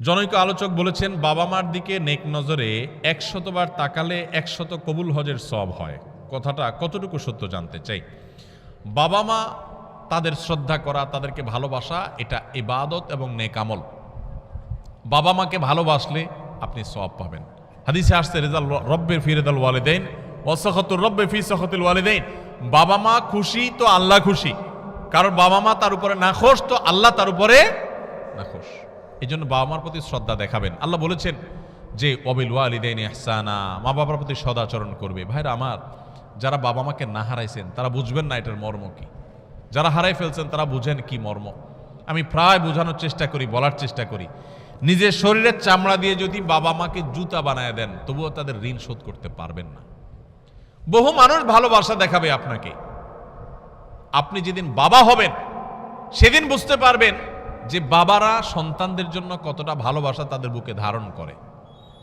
জনৈক আলোচক বলেছেন বাবা মার দিকে নেক নজরে একশতবার তাকালে একশত কবুল হজের সব হয়। কথাটা কতটুকু সত্য জানতে চাই? বাবা মা তাদের শ্রদ্ধা করা, তাদেরকে ভালোবাসা, এটা ইবাদত এবং নেক আমল। বাবা মাকে ভালোবাসলে আপনি সব পাবেন। হাদিসে আসছে, রেজাল রব্বের ফি রেজাল ওয়ালিদাইন ওয়াসাখাতুর রব্বে ফি সাখাতুল ওয়ালিদাইন। বাবা মা খুশি তো আল্লাহ খুশি। কারণ বাবা মা তার উপরে নাখোশ, তো আল্লাহ তার উপরে নাখোশ। এই জন্য বাবা মার প্রতি শ্রদ্ধা দেখাবেন। আল্লাহ বলেছেন যে অবিল ওয়ালিদাইন ইহসানা। মা বাবার প্রতি সদাচরণ করবে। ভাইরা আমার, যারা বাবা মাকে না হারাইছেন, তারা বুঝবেন না এটার মর্ম কি। যারা হারাই ফেলছেন, তারা বুঝেন কি মর্ম। আমি প্রায় বোঝানোর চেষ্টা করি, বলার চেষ্টা করি। নিজের শরীরের চামড়া দিয়ে যদি বাবা মাকে জুতা বানায় দেন, তবুও তাদের ঋণ শোধ করতে পারবেন না। বহু মানুষ ভালোবাসা দেখাবে আপনাকে। আপনি যেদিন বাবা হবেন, সেদিন বুঝতে পারবেন যে বাবারা সন্তানদের জন্য কতটা ভালোবাসা তাদের বুকে ধারণ করে।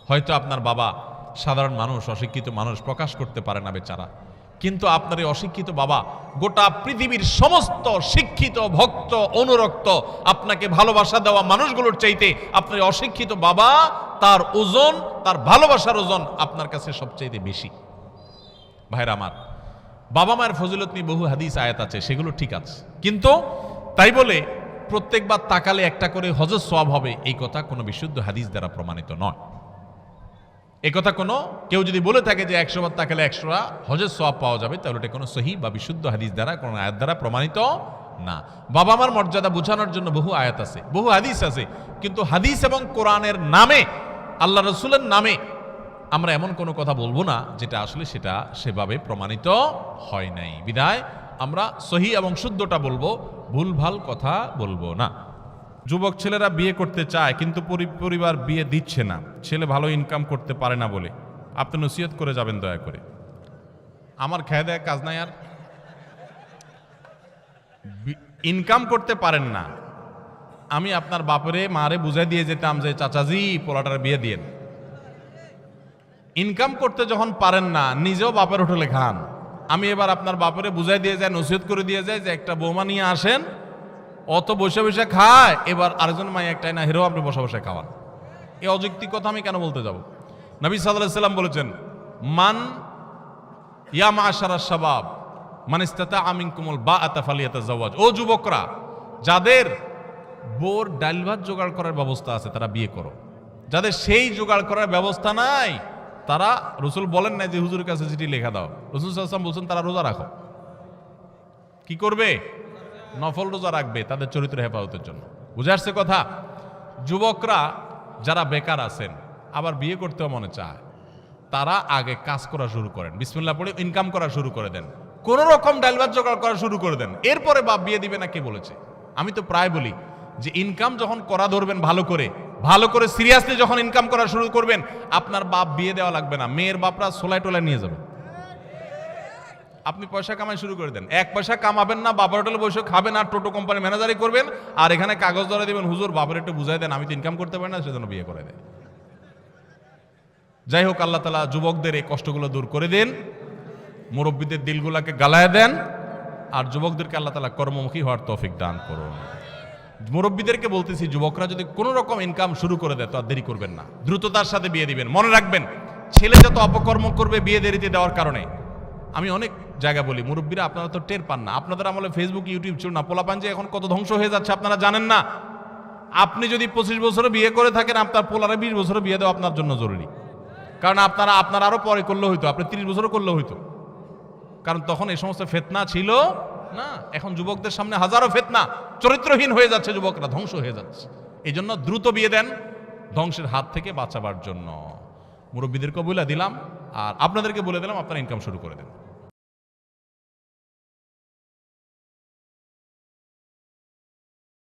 হয়তো আপনার বাবা সাধারণ মানুষ, অশিক্ষিত মানুষ, প্রকাশ করতে পারে না বেচারা। কিন্তু আপনার এই অশিক্ষিত বাবা গোটা পৃথিবীর সমস্ত শিক্ষিত, ভক্ত, অনুরক্ত, আপনাকে ভালোবাসা দেওয়া মানুষগুলোর চাইতে আপনার অশিক্ষিত বাবা তার ওজন, তার ভালোবাসার ওজন আপনার কাছে সবচাইতে বেশি। ভাইরা আমার, বাবা মায়ের ফজিলত নিয়ে বহু হাদিস, আয়াত আছে, সেগুলো ঠিক আছে। কিন্তু তাই বলে প্রত্যেকবার তাকালে একটা করে হজর সব হবে। এই কথা কোনো বিশুদ্ধ হাদিস দ্বারা প্রমাণিত নয়। কথা কোনো, কেউ যদি বলে থাকে যে একশো বার তাকালে একশোটা হজের সব পাওয়া যাবে, তাহলে এটা কোনো সহি বা বিশুদ্ধ হাদিস দ্বারা, কোনো আয়াত দ্বারা প্রমাণিত না। বাবা মার মর্যাদা বোঝানোর জন্য বহু আয়াত আছে, বহু হাদিস আছে। কিন্তু হাদিস এবং কোরআনের নামে, আল্লাহ রসুলের নামে আমরা এমন কোনো কথা বলব না, যেটা আসলে সেটা সেভাবে প্রমাণিত হয় নাই। বিদায় আমরা সহি এবং শুদ্ধটা বলব। ভুলভাল কথা বলব না। যুবক ছেলেরা বিয়ে করতে চায়, কিন্তু পরি- পরিবার বিয়ে দিচ্ছে না। ছেলে ভালো ইনকাম করতে পারে না বলে। আপনি নসিহত করে যাবেন দয়া করে। আমার খেয়ে দেয় কাজ নাই আর। ইনকাম করতে পারেন না। আমি আপনার বাপরে, মারে বুঝাই দিয়ে যেতাম যে, চাচাজি, পোলাটার বিয়ে দিয়েন ইনকাম করতে যখন পারেন না, নিজেও বাপের হোটেলে খান। আমি এবার আপনার বাপরে বুঝাই দিয়ে যায় নসিহত করে দিয়ে যায় যে একটা বৌমা নিয়ে আসেন অত বসে বসে খায়, এবার আরেকজন মাই একটাই না, হিরো, আপনি বসে বসে খাওয়ান। এই অযৌক্তিক কথা আমি কেন বলতে যাব? নবী সাল্লাহ সাল্লাম বলেছেন, মান ইয়া মা আশারা শাবাব মানিস্তাতা আমিন কুমল বা আতাফালিয়াতা জাওয়াজ ও যুবকরা, যাদের বোর ডাল ভাত জোগাড় করার ব্যবস্থা আছে, তারা বিয়ে করো। যাদের সেই জোগাড় করার ব্যবস্থা নাই তারা রসুল বলেন নাই যে, হুজুরের কাছে চিঠি লেখা দাও। রসুল সাল্লাম বলছেন, তারা রোজা রাখো। কি করবে? নফল রোজা রাখবে তাদের চরিত্র হেফাজতের জন্য। বুঝে আসছে কথা? যুবকরা যারা বেকার আছেন, আবার বিয়ে করতেও মনে চায়, তারা আগে কাজ করা শুরু করেন। বিসমিল্লাহ পড়ে ইনকাম করা শুরু করে দেন। কোন রকম ডালভাত জোগাড় করা শুরু করে দেন। এরপরে বাপ বিয়ে দিবে না কে বলেছে? আমি তো প্রায় বলি যে ইনকাম যখন করা ধরবেন ভালো করে ভালো করে সিরিয়াসলি যখন ইনকাম করা শুরু করবেন, আপনার বাপ বিয়ে দেওয়া লাগবে না, মেয়ের বাপরা সোলাই টোলাই নিয়ে যাবে। আপনি পয়সা কামাই শুরু করে দেন। এক পয়সা কামাবেন না, বাবার হোটেলে বসে খাবেন আর টোটো কোম্পানি ম্যানেজারই করবেন, আর এখানে কাগজ ধরে দেবেন, হুজুর, বাবার একটু বুঝাই দেন, আমি তো ইনকাম করতে পারি না, সেজন্য বিয়ে করে দেন। যাই হোক, আল্লাহ তালা যুবকদের এই কষ্টগুলো দূর করে দেন, মুরব্বীদের দিলগুলাকে গালায় দেন, আর যুবকদেরকে আল্লাহ তালা কর্মমুখী হওয়ার তৌফিক দান করুন। মুরব্বীদেরকে বলতেছি, যুবকরা যদি কোনো রকম ইনকাম শুরু করে দেয় তো আর দেরি করবেন না। দ্রুততার সাথে বিয়ে দিবেন, মনে রাখবেন, ছেলে যত অপকর্ম করবে বিয়ে দেরিতে দেওয়ার কারণে। আমি অনেক জায়গা বলি, মুরব্বীরা আপনারা তো টের পান না। আপনাদের আমলে ফেসবুক ইউটিউব ছিল না, পোলাপান যে এখন কত ধ্বংস হয়ে যাচ্ছে আপনারা জানেন না। আপনি যদি পঁচিশ বছরে বিয়ে করে থাকেন, আপনার পোলারে বিশ বছরে বিয়ে দেওয়া আপনার জন্য জরুরি। কারণ আপনারা, আপনার আরও পরে করলে হইতো, আপনি তিরিশ বছরও করলে হইতো। কারণ তখন এই সমস্ত ফেতনা ছিল না এখন যুবকদের সামনে হাজারো ফেতনা, চরিত্রহীন হয়ে যাচ্ছে যুবকরা, ধ্বংস হয়ে যাচ্ছে। এই জন্য দ্রুত বিয়ে দেন ধ্বংসের হাত থেকে বাঁচাবার জন্য। মুরব্বীদেরকে বলে দিলাম, আর আপনাদেরকে বলে দিলাম, আপনারা ইনকাম শুরু করে দেন।